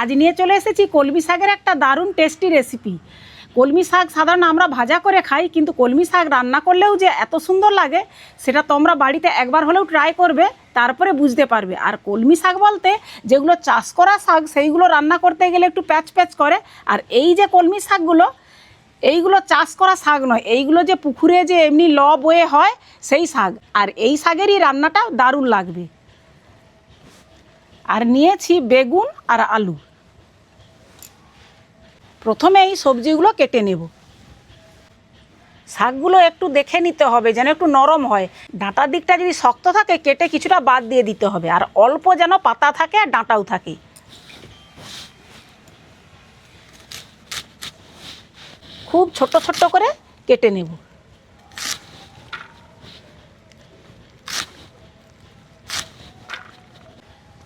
আজ নিয়ে চলে এসেছি কলমি শাকের একটা দারুণ টেস্টি রেসিপি কলমি শাক সাধারণ আমরা ভাজা করে খাই, কিন্তু কলমি শাক রান্না করলেও যে এত সুন্দর লাগে, সেটা তোমরা বাড়িতে একবার হলেও ট্রাই করবে, তারপরে বুঝতে পারবে। আর কলমি শাক বলতে যেগুলো চাষ করা শাক, সেইগুলো রান্না করতে গেলে একটু প্যাচ প্যাচ করে। আর এই যে কলমি শাকগুলো, এইগুলো চাষ করা শাক নয়, এইগুলো যে পুকুরে যে এমনি ল বয়ে হয়, সেই শাক। আর এই শাকেরই রান্নাটা দারুণ লাগবে। আর নিয়েছি বেগুন আর আলু। প্রথমে এই সবজিগুলো কেটে নেব। শাকগুলো একটু দেখে নিতে হবে যেন একটু নরম হয়। ডাঁটার দিকটা যদি শক্ত থাকে, কেটে কিছুটা বাদ দিয়ে দিতে হবে। আর অল্প যেন পাতা থাকে আর ডাঁটাও থাকে। খুব ছোট ছোট করে কেটে নেব।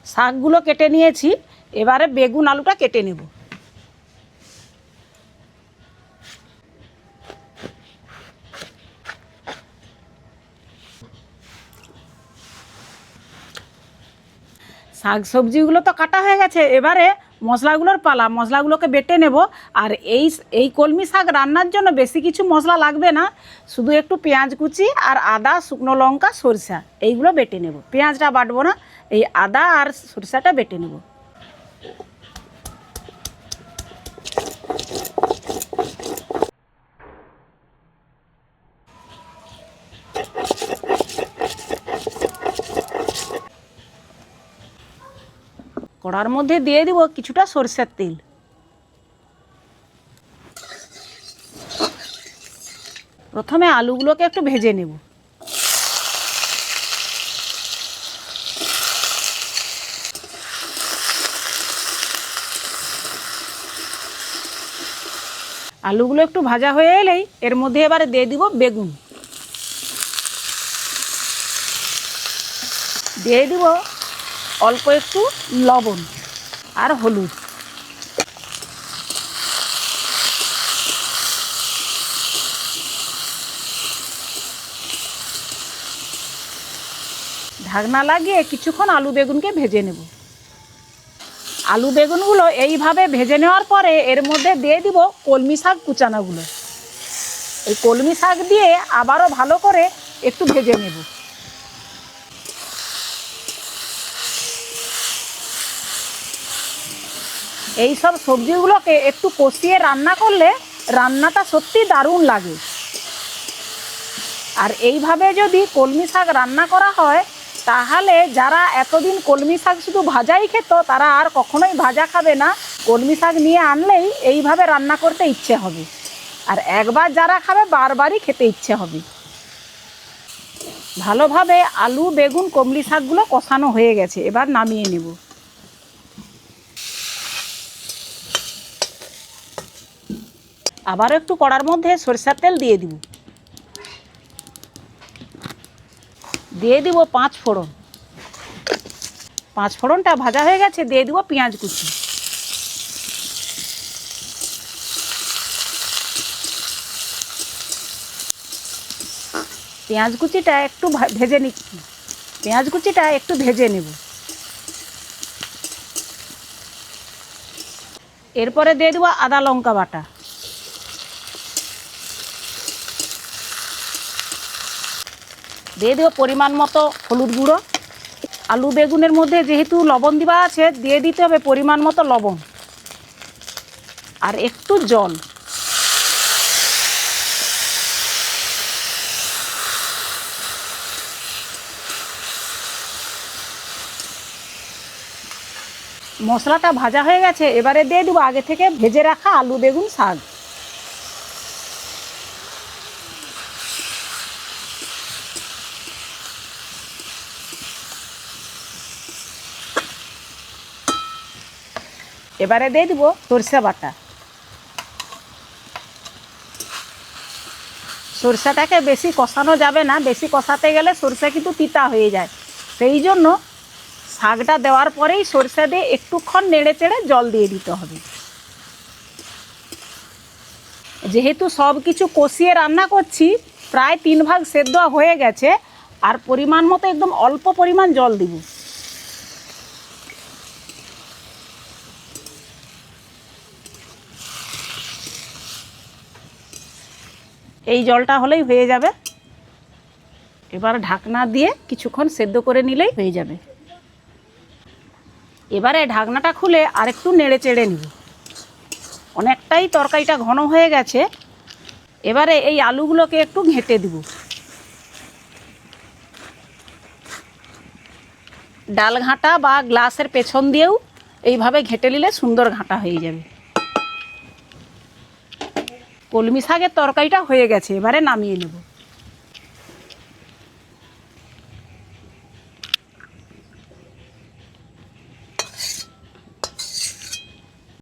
শাকগুলো কেটে নিয়েছি। এবারে বেগুন আলুটা কেটে নেব। শাক সবজিগুলো তো কাটা হয়ে গেছে। এবারে মশলাগুলোর পালা, মশলাগুলোকে বেটে নেব। আর এই এই কলমি শাক রান্নার জন্য বেশি কিছু মশলা লাগবে না। শুধু একটু পেঁয়াজ কুচি আর আদা, শুকনো লঙ্কা, সরষা, এইগুলো বেটে নেব। পেঁয়াজটা বাটবো না, এই আদা আর সরষাটা বেটে নেব। কড়ার মধ্যে দিয়ে দিব কিছুটা সরষের তেল। প্রথমে আলুগুলোকে একটু ভেজে নেব। আলুগুলো একটু ভাজা হয়ে এলেই এর মধ্যে এবারে দিয়ে দিব বেগুন। দিয়ে দিব অল্প একটু লবণ আর হলুদ। ঢাকনা লাগিয়ে কিছুক্ষণ আলু বেগুনকে ভেজে নেব। আলু বেগুনগুলো এইভাবে ভেজে নেওয়ার পরে এর মধ্যে দিয়ে দিব কলমি শাক কুচানাগুলো। এই কলমি শাক দিয়ে আবারও ভালো করে একটু ভেজে নেব। এই সব সবজিগুলোকে একটু কষিয়ে রান্না করলে রান্নাটা সত্যি দারুণ লাগে। আর এইভাবে যদি কলমি শাক রান্না করা হয়, তাহলে যারা এতদিন কলমি শাক শুধু ভাজাই খেত, তারা আর কখনোই ভাজা খাবে না। কলমি শাক নিয়ে আনলেই এইভাবে রান্না করতে ইচ্ছে হবে। আর একবার যারা খাবে, বারবারই খেতে ইচ্ছে হবে। ভালোভাবে আলু, বেগুন, কমলি শাকগুলো কষানো হয়ে গেছে। এবার নামিয়ে নেব। আবারও একটু কড়ার মধ্যে সরিষার তেল দিয়ে দিব। দিয়ে দিব পাঁচ ফোড়ন। পাঁচ ফোড়নটা ভাজা হয়ে গেছে, দিয়ে দিব পেঁয়াজ কুচি। পেঁয়াজ কুচিটা একটু ভেজে নিচ্ছি পেঁয়াজ কুচিটা একটু ভেজে নেব। এরপরে দিয়ে দেবো আদা লঙ্কা বাটা। দিয়ে দেবো পরিমাণ মতো হলুদ গুঁড়ো। আলু বেগুনের মধ্যে যেহেতু লবণ দেওয়া আছে, দিয়ে দিতে হবে পরিমাণ মতো লবণ। আর একটু জল। মশলাটা ভাজা হয়ে গেছে, এবারে দিয়ে দেবো আগে থেকে ভেজে রাখা আলু বেগুন শাক। এবারে দিয়ে দিব সরষে বাটা। সরষেটাকে বেশি কষানো যাবে না, বেশি কষাতে গেলে সরষে কিন্তু তিতা হয়ে যায়। সেই জন্য শাকটা দেওয়ার পরেই সরষে দিয়ে একটুক্ষণ নেড়ে চেড়ে জল দিয়ে দিতে হবে। যেহেতু সব কিছু কষিয়ে রান্না করছি, প্রায় তিন ভাগ সেদ্ধ হয়ে গেছে, আর পরিমাণ মতো একদম অল্প পরিমাণ জল দিব। এই জলটা হলেই হয়ে যাবে। এবার ঢাকনা দিয়ে কিছুক্ষণ সেদ্ধ করে নিলেই হয়ে যাবে। এবারে ঢাকনাটা খুলে আরেকটু নেড়ে চেড়ে নিব। অনেকটাই তরকারিটা ঘন হয়ে গেছে। এবারে এই আলুগুলোকে একটু ঘেঁটে দিব। ডাল ঘাঁটা বা গ্লাসের পেছন দিয়েও এইভাবে ঘেঁটে নিলে সুন্দর ঘাঁটা হয়ে যাবে। কলমি শাকের তরকারিটা হয়ে গেছে এবারে নামিয়ে নেব।